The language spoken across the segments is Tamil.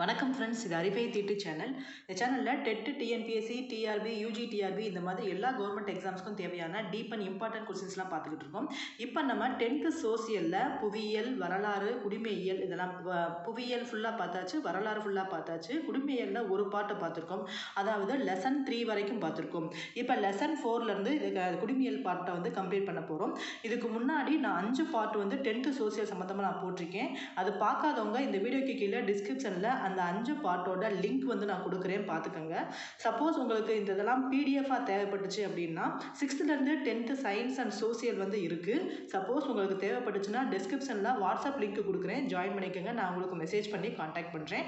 வணக்கம் ஃப்ரெண்ட்ஸ் இது அறிவை தீட்டு சேனல் இந்த சேனலில் TET TNPSC TRB UG TRB இந்த மாதிரி எல்லா கவர்மெண்ட் எக்ஸாம்ஸ்க்கும் தேவையான டீப் அண்ட் இம்பார்ட்டன்ட் கொஸ்டின்ஸ்லாம் பார்த்துக்கிட்டு இருக்கோம். இப்போ நம்ம டென்த்து சோசியலில் புவியியல் வரலாறு குடிமையியல் இதெல்லாம் புவியியல் ஃபுல்லாக பார்த்தாச்சு வரலாறு ஃபுல்லாக பார்த்தாச்சு. குடிமையியலில் ஒரு பாட்டை பார்த்துருக்கோம். அதாவது லெசன் த்ரீ வரைக்கும் பார்த்துருக்கோம். இப்போ லெசன் ஃபோர்லேருந்து இது குடிமையியல் பார்ட்டை வந்து கம்ப்ளீட் பண்ண போகிறோம் இதுக்கு முன்னாடி நான் அஞ்சு பார்ட் வந்து டென்த்து சோசியல் சம்மந்தமாக நான் போட்டிருக்கேன். அது பார்க்காதவங்க இந்த வீடியோக்கு கீழே டிஸ்கிரிப்ஷனில் அந்த அஞ்சு பார்ட்டோட லிங்க் வந்து நான் கொடுக்குறேன் பார்த்துக்கோங்க. சப்போஸ் உங்களுக்கு இந்த இதெல்லாம் பிடிஎஃபாக தேவைப்பட்டுச்சு அப்படின்னா சிக்ஸ்த்துலேருந்து டென்த்து சயின்ஸ் அண்ட் சோசியல் வந்து இருக்குது சப்போஸ் உங்களுக்கு தேவைப்பட்டுச்சுன்னா டிஸ்கிரிப்ஷனில் வாட்ஸ்அப் லிங்க் கொடுக்குறேன். ஜாயின் பண்ணிக்கோங்க நான் உங்களுக்கு மெசேஜ் பண்ணி காண்டாக்ட் பண்ணுறேன்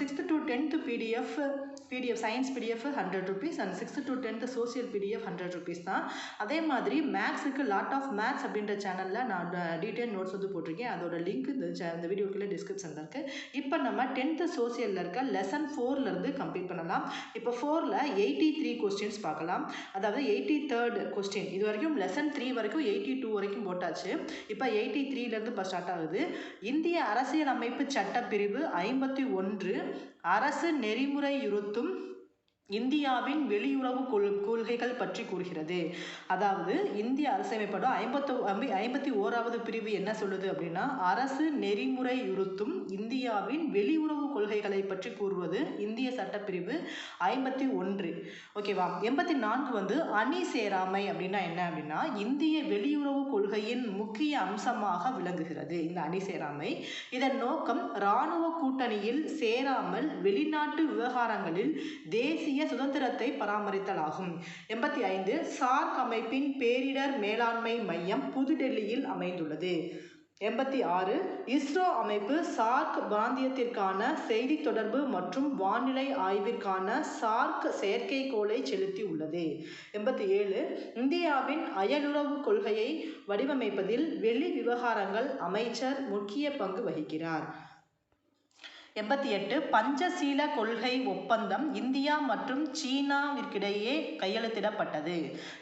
sixth to tenth PDF PDF science PDF hundred rupees and sixth to tenth social PDF hundred rupees தான். அதே மாதிரி மேக்ஸுக்கு லாட் ஆஃப் மேத்ஸ் அப்படின்ற சேனலில் நான் டீட்டெயில் நோட்ஸ் வந்து போட்டிருக்கேன். அதோட லிங்க் இந்த வீடியோக்குள்ளே டிஸ்கிரிப்ஷனில் இருக்குது இப்போ நம்ம டென்த் டென்த்து சோசியலில் இருக்க லெசன் ஃபோர்லேருந்து கம்ப்ளீட் பண்ணலாம். இப்போ ஃபோரில் எயிட்டி த்ரீ கொஸ்டின்ஸ் பார்க்கலாம். அதாவது எயிட்டி தேர்ட் கொஸ்டின் இது வரைக்கும் லெசன் த்ரீ வரைக்கும் எயிட்டி டூ வரைக்கும் போட்டாச்சு. இப்போ எயிட்டி த்ரீலேருந்து இப்போ ஸ்டார்ட் ஆகுது. இந்திய அரசியலமைப்பு சட்டப்பிரிவு ஐம்பத்தி ஒன்று அரசு நெறிமுறையுறுத்தும் இந்தியாவின் வெளியுறவு கொள் கொள்கைகள் பற்றி கூறுகிறது. அதாவது இந்திய அரசமைப்படம் ஐம்பத்தோ ஐம்பி ஐம்பத்தி ஓராவது பிரிவு என்ன சொல்லுது அப்படின்னா அரசு நெறிமுறையுறுத்தும் இந்தியாவின் வெளியுறவு கொள்கைகளை பற்றி கூறுவது இந்திய சட்டப்பிரிவு ஐம்பத்தி ஒன்று. ஓகேவா எண்பத்தி நான்கு வந்து அணி சேராமை அப்படின்னா என்ன அப்படின்னா இந்திய வெளியுறவு கொள்கையின் முக்கிய அம்சமாக விளங்குகிறது. இந்த அணி சேராமை இதன் நோக்கம் இராணுவ கூட்டணியில் சேராமல் வெளிநாட்டு விவகாரங்களில் தேசிய சுதந்திரத்தை பராமரித்தலாகும். எண்பத்தி ஐந்து சார்க் அமைப்பின் பேரிடர் மேலாண்மை மையம் புதுடெல்லியில் அமைந்துள்ளது. எண்பத்தி ஆறு இஸ்ரோ அமைப்பு சார்க் பிராந்தியத்திற்கான செய்தி தொடர்பு மற்றும் வானிலை ஆய்விற்கான சார்க் செயற்கைக்கோளை செலுத்தி உள்ளது எண்பத்தி ஏழு இந்தியாவின் அயலுறவு கொள்கையை வடிவமைப்பதில் வெளி விவகாரங்கள் அமைச்சர் முக்கிய பங்கு வகிக்கிறார். எண்பத்தி எட்டு பஞ்சசீல கொள்கை ஒப்பந்தம் இந்தியா மற்றும் சீனாவிற்கிடையே கையெழுத்திடப்பட்டது.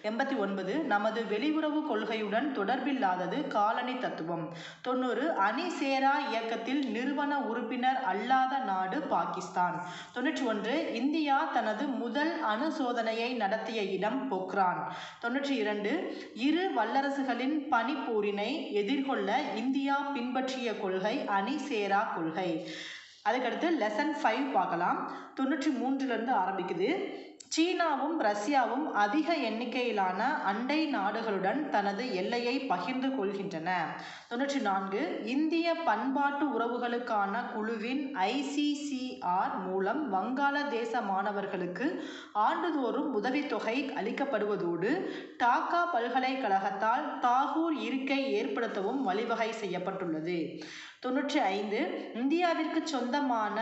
எண்பத்தி ஒன்பது நமது வெளியுறவு கொள்கையுடன் தொடர்பில்லாதது காலனி தத்துவம். தொண்ணூறு அணி சேரா இயக்கத்தில் நிறுவன உறுப்பினர் அல்லாத நாடு பாகிஸ்தான். தொண்ணூற்றி ஒன்று இந்தியா தனது முதல் அணு சோதனையை நடத்திய இடம் பொக்ரான். தொண்ணூற்றி இரண்டு இரு வல்லரசுகளின் பனிப்போரினை எதிர்கொள்ள இந்தியா பின்பற்றிய கொள்கை அணி சேரா கொள்கை. அதுக்கடுத்து லெசன் ஃபைவ் பார்க்கலாம். தொண்ணூற்றி மூன்றுலேருந்து ஆரம்பிக்குது. சீனாவும் ரஷ்யாவும் அதிக எண்ணிக்கையிலான அண்டை நாடுகளுடன் தனது எல்லையை பகிர்ந்து கொள்கின்றன. தொண்ணூற்றி நான்கு இந்திய பண்பாட்டு உறவுகளுக்கான குழுவின் ஐசிசிஆர் மூலம் வங்காளதேச மாணவர்களுக்கு ஆண்டுதோறும் உதவித்தொகை அளிக்கப்படுவதோடு டாக்கா பல்கலைக்கழகத்தால் தாகூர் இருக்கை ஏற்படுத்தவும் வழிவகை செய்யப்பட்டுள்ளது. தொண்ணூற்றி ஐந்து இந்தியாவிற்கு சொந்தமான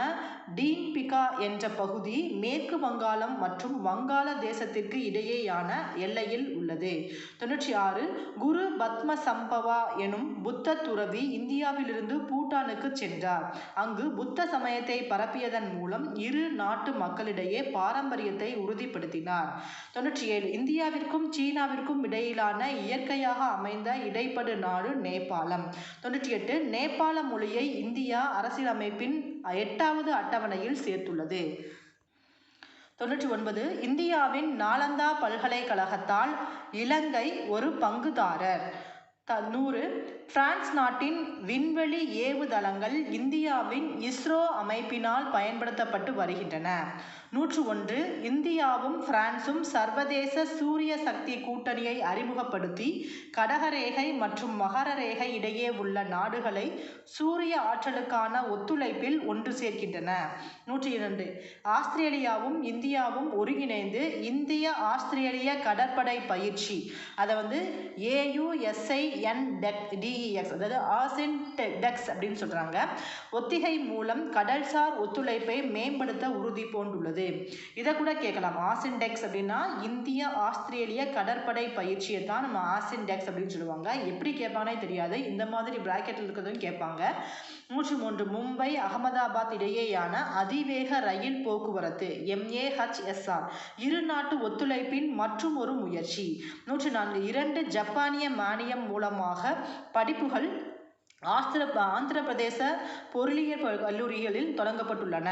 டீன்பிகா என்ற பகுதி மேற்கு வங்காளம் மற்றும் வங்காள தேசத்திற்கு இடையேயான எல்லையில் உள்ளது. தொண்ணூற்றி ஆறு குரு பத்ம சம்பவா எனும் புத்த துறவி இந்தியாவிலிருந்து பூட்டானுக்கு சென்றார். அங்கு புத்த சமயத்தை பரப்பியதன் மூலம் இரு நாட்டு மக்களிடையே பாரம்பரியத்தை உறுதிப்படுத்தினார். தொண்ணூற்றி ஏழு இந்தியாவிற்கும் சீனாவிற்கும் இடையிலான இயற்கையாக அமைந்த இடைப்படு நாடு நேபாளம். தொண்ணூற்றி எட்டு நேபாள மொழியை இந்தியா அரசியலமைப்பின் எட்டாவது அட்டவணையில் சேர்த்துள்ளது. தொண்ணூற்றி ஒன்பது. இந்தியாவின் நாலந்தா பல்கலைக்கழகத்தால் இலங்கை ஒரு பங்குதாரர். நூறு பிரான்ஸ் நாட்டின் விண்வெளி ஏவுதளங்கள் இந்தியாவின் இஸ்ரோ அமைப்பினால் பயன்படுத்தப்பட்டு வருகின்றன. நூற்று ஒன்று இந்தியாவும் பிரான்சும் சர்வதேச சூரிய சக்தி கூட்டணியை அறிமுகப்படுத்தி கடகரேகை மற்றும் மகர ரேகை இடையே உள்ள நாடுகளை சூரிய ஆற்றலுக்கான ஒத்துழைப்பில் ஒன்று சேர்க்கின்றன. நூற்றி இரண்டு ஆஸ்திரேலியாவும் இந்தியாவும் ஒருங்கிணைந்து இந்திய ஆஸ்திரேலிய கடற்படை பயிற்சி அதை வந்து ஏயுஎஸ்ஐ ஏயுஎஸ்ஐஎன் டெக் டிஇஎக்ஸ் அதாவது ஆசின் டெக்ஸ் அப்படின்னு சொல்கிறாங்க ஒத்திகை மூலம் கடல்சார் ஒத்துழைப்பை மேம்படுத்த உறுதி பூண்டுள்ளது. இதை கூட கேட்கலாம். ஆசின்டெக்ஸ் அப்படின்னா இந்திய ஆஸ்திரேலிய கடற்படை பயிற்சியை தான் நம்ம ஆசின்டெக்ஸ் அப்படின்னு சொல்லுவாங்க. எப்படி கேட்பானே தெரியாது. இந்த மாதிரி பிராக்கெட்டில் இருக்கிறதும் கேட்பாங்க. நூற்றி மூன்று மும்பை அகமதாபாத் இடையேயான அதிவேக ரயில் போக்குவரத்து எம்ஏஹெச்எஸ்ஆர் இரு நாட்டு ஒத்துழைப்பின் மற்றும் ஒரு முயற்சி. நூற்றி நான்கு இரண்டு ஜப்பானிய மானியம் மூலமாக படிப்புகள் ஆஸ்திர ஆந்திர பிரதேச பொருளியல் கல்லூரிகளில் தொடங்கப்பட்டுள்ளன.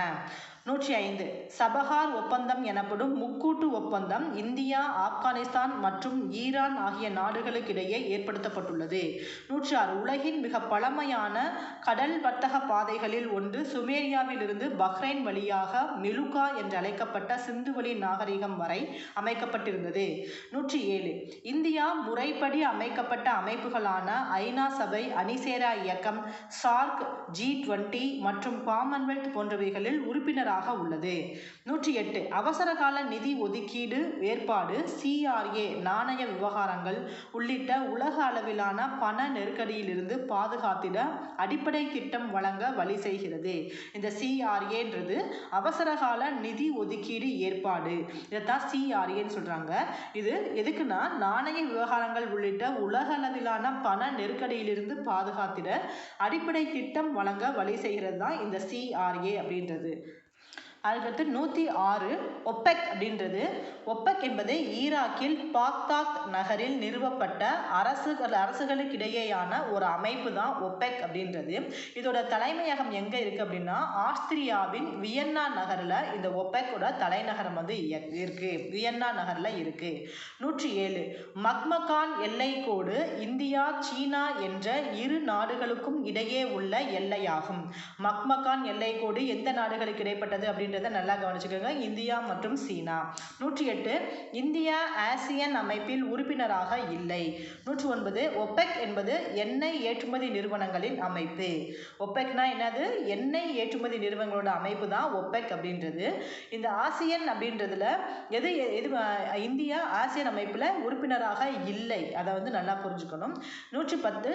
நூற்றி ஐந்து. சபஹார் ஒப்பந்தம் எனப்படும் முக்கூட்டு ஒப்பந்தம் இந்தியா ஆப்கானிஸ்தான் மற்றும் ஈரான் ஆகிய நாடுகளுக்கிடையே ஏற்படுத்தப்பட்டுள்ளது. நூற்றி ஆறு. உலகின் மிக பழமையான கடல் வர்த்தக பாதைகளில் ஒன்று சுமேரியாவிலிருந்து பஹ்ரைன் வழியாக மெலுகா என்று அழைக்கப்பட்ட சிந்துவெளி நாகரிகம் வரை அமைக்கப்பட்டிருந்தது. நூற்றி ஏழு. இந்தியா முறைப்படி அமைக்கப்பட்ட அமைப்புகளான ஐநா சபை அணிசேரா இயக்கம் சார்க் ஜி டுவெண்ட்டி மற்றும் காமன்வெல்த் போன்றவைகளில் உறுப்பினராக உள்ளது. நூற்றி எட்டு அவசரகால நிதி ஒதுக்கீடு ஏற்பாடு சிஆர்ஏ நாணய விவகாரங்கள் உள்ளிட்ட உலக அளவிலான பண நெருக்கடியிலிருந்து பாதுகாத்திட அடிப்படை திட்டம் வழங்க வழி செய்கிறது. இந்த சிஆர்ஏன்றது அவசரகால நிதி ஒதுக்கீடு ஏற்பாடு. இதைத்தான் சிஆர்ஏன்னு சொல்றாங்க. இது எதுக்குன்னா நாணய விவகாரங்கள் உள்ளிட்ட உலக அளவிலான பண நெருக்கடியிலிருந்து பாதுகாத்திட அடிப்படை திட்டம் வழங்க வழி செய்கிறது தான் இந்த சிஆர்ஏ அப்படின்றது. அதுக்கடுத்து நூற்றி ஆறு ஒப்பெக் அப்படின்றது. ஒப்பெக் என்பது ஈராக்கில் பாக்தாக் நகரில் நிறுவப்பட்ட அரசுகள் அரசுகளுக்கிடையேயான ஒரு அமைப்பு தான் ஒப்பெக் அப்படின்றது. இதோட தலைமையகம் எங்கே இருக்குது அப்படின்னா ஆஸ்திரியாவின் வியன்னா நகரில் இந்த ஒப்பெக்கோட தலைநகரம் வந்து இருக்குது வியன்னா நகரில் இருக்குது நூற்றி ஏழு மக்மகான் எல்லைக்கோடு இந்தியா சீனா என்ற இரு நாடுகளுக்கும் இடையே உள்ள எல்லையாகும். மக்மகான் எல்லைக்கோடு எந்த நாடுகளுக்கு இடைப்பட்டது அப்படின்னு அப்படின்றத நல்லா கவனிச்சுக்கோங்க. இந்தியா மற்றும் சீனா. நூற்றி எட்டு இந்தியா ஆசியன் அமைப்பில் உறுப்பினராக இல்லை. நூற்றி ஒன்பது ஒபெக் என்பது எண்ணெய் ஏற்றுமதி நிறுவனங்களின் அமைப்பு. ஒப்பெக்னா என்னது? எண்ணெய் ஏற்றுமதி நிறுவனங்களோட அமைப்பு தான் ஒப்பெக் அப்படின்றது. இந்த ஆசியன் அப்படின்றதுல எது எது இந்தியா ஆசியன் அமைப்பில் உறுப்பினராக இல்லை. அதை வந்து நல்லா புரிஞ்சுக்கணும். நூற்றி பத்து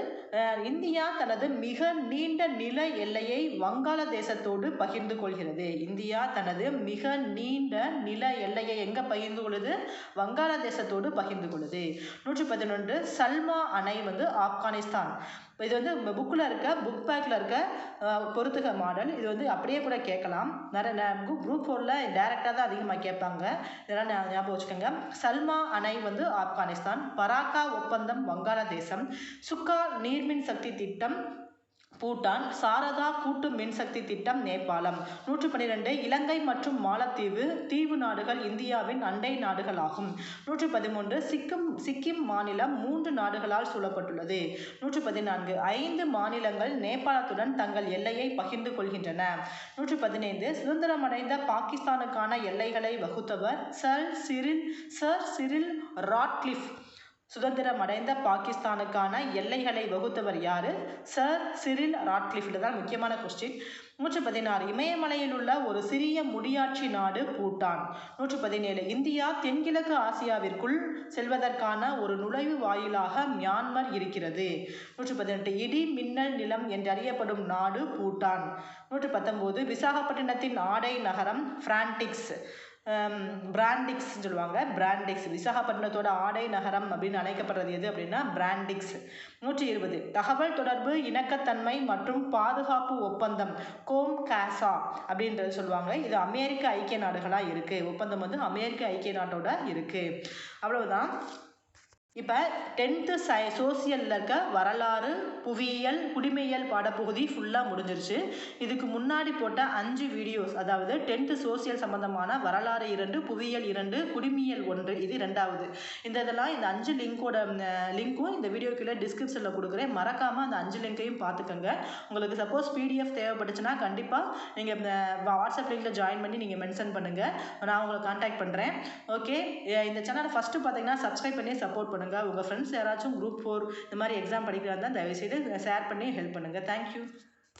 இந்தியா தனது மிக நீண்ட நில எல்லையை வங்காளதேசத்தோடு பகிர்ந்து கொள்கிறது. இந்தியா தனது மிக நீண்ட நில எல்லையை எங்கே பகிர்ந்து கொள்ளுது? வங்காளதேசத்தோடு பகிர்ந்து கொள்ளுது. நூற்றி பதினொன்று சல்மா அணை வந்து ஆப்கானிஸ்தான். இது வந்து புக்கில் இருக்க புக் பேக்கில் இருக்க பொருத்துக மாடல். இது வந்து அப்படியே கூட கேட்கலாம். நிறைய குரூப் ஃபோரில் டேரெக்டாக தான் அதிகமாக கேட்பாங்க. இதெல்லாம் ஞாபகம் வச்சுக்கோங்க. சல்மா அணை வந்து ஆப்கானிஸ்தான். பராக்கா ஒப்பந்தம் வங்காளதேசம். சுக்கா நீர்மின் சக்தி திட்டம் பூட்டான் சாரதா கூட்டு மின்சக்தி திட்டம் நேபாளம். நூற்றி பன்னிரெண்டு இலங்கை மற்றும் மாலத்தீவு தீவு நாடுகள் இந்தியாவின் அண்டை நாடுகளாகும். நூற்றி பதிமூன்று சிக்கிம் சிக்கிம் மாநிலம் மூன்று நாடுகளால் சூழப்பட்டுள்ளது. நூற்றி பதினான்கு ஐந்து மாநிலங்கள் நேபாளத்துடன் தங்கள் எல்லையை பகிர்ந்து கொள்கின்றன. நூற்றி பதினைந்து சுதந்திரமடைந்த பாகிஸ்தானுக்கான எல்லைகளை வகுத்தவர் sir Cyril sir Cyril Radcliffe. சுதந்திரம் அடைந்த பாகிஸ்தானுக்கான எல்லைகளை வகுத்தவர் யாரு? சர் சிரில் ராட்லிஃப்ல தான் முக்கியமான கொஸ்டின் நூற்றி பதினாறு இமயமலையில் உள்ள ஒரு சிறிய முடியாட்சி நாடு பூட்டான். நூற்றி பதினேழு இந்தியா தென்கிழக்கு ஆசியாவிற்குள் செல்வதற்கான ஒரு நுழைவு வாயிலாக மியான்மர் இருக்கிறது. நூற்றி பதினெட்டு இடி மின்னல் நிலம் என்றறியப்படும் நாடு பூட்டான். நூற்றி பத்தொம்போது விசாகப்பட்டினத்தின் ஆடை நகரம் பிரான்டிக்ஸ். பிராண்டிக்ஸ் சொல்லுவாங்க. பிராண்டிக்ஸ் விசாகப்பட்டினத்தோட ஆடை நகரம் அப்படின்னு அழைக்கப்படுறது எது அப்படின்னா பிராண்டிக்ஸ் நூற்றி இருபது. தகவல் தொடர்பு இணக்கத்தன்மை மற்றும் பாதுகாப்பு ஒப்பந்தம் கோம் காசா அப்படின்றது சொல்லுவாங்க. இது அமெரிக்க ஐக்கிய நாடுகளாக இருக்குது ஒப்பந்தம் வந்து அமெரிக்க ஐக்கிய நாட்டோட இருக்குது அவ்வளவுதான். இப்போ டென்த்து சை சோசியலில் இருக்க வரலாறு புவியியல் குடிமையியல் பாடப்பகுதி ஃபுல்லாக முடிஞ்சிருச்சு. இதுக்கு முன்னாடி போட்ட அஞ்சு வீடியோஸ் அதாவது டென்த்து சோசியல் சம்மந்தமான வரலாறு இரண்டு புவியியல் இரண்டு குடிமையியல் ஒன்று இது ரெண்டாவது இந்த இதெல்லாம் இந்த அஞ்சு லிங்கோட லிங்க்கும் இந்த வீடியோ கீழே டிஸ்கிரிப்ஷனில் கொடுக்குறேன். மறக்காமல் அந்த அஞ்சு லிங்கையும் பார்த்துக்கோங்க. உங்களுக்கு சப்போஸ் பிடிஎஃப் தேவைப்பட்டுச்சுன்னா கண்டிப்பாக நீங்கள் வாட்ஸ்அப் லிங்கில் ஜாயின் பண்ணி நீங்கள் மென்ஷன் பண்ணுங்கள் நான் உங்களை காண்டாக்ட் பண்ணுறேன் ஓகே இந்த சேனலை ஃபஸ்ட்டு பார்த்தீங்கன்னா சப்ஸ்கிரைப் பண்ணி சப்போர்ட் பண்ணுங்கள் பண்ணுங்கள் உங்கள் ஃப்ரெண்ட்ஸ் யாராச்சும் குரூப் ஃபோர் இந்த மாதிரி எக்ஸாம் படிக்கிறதா இருந்தால் தயவுசெய்து ஷேர் பண்ணி ஹெல்ப் பண்ணுங்கள் தேங்க்யூ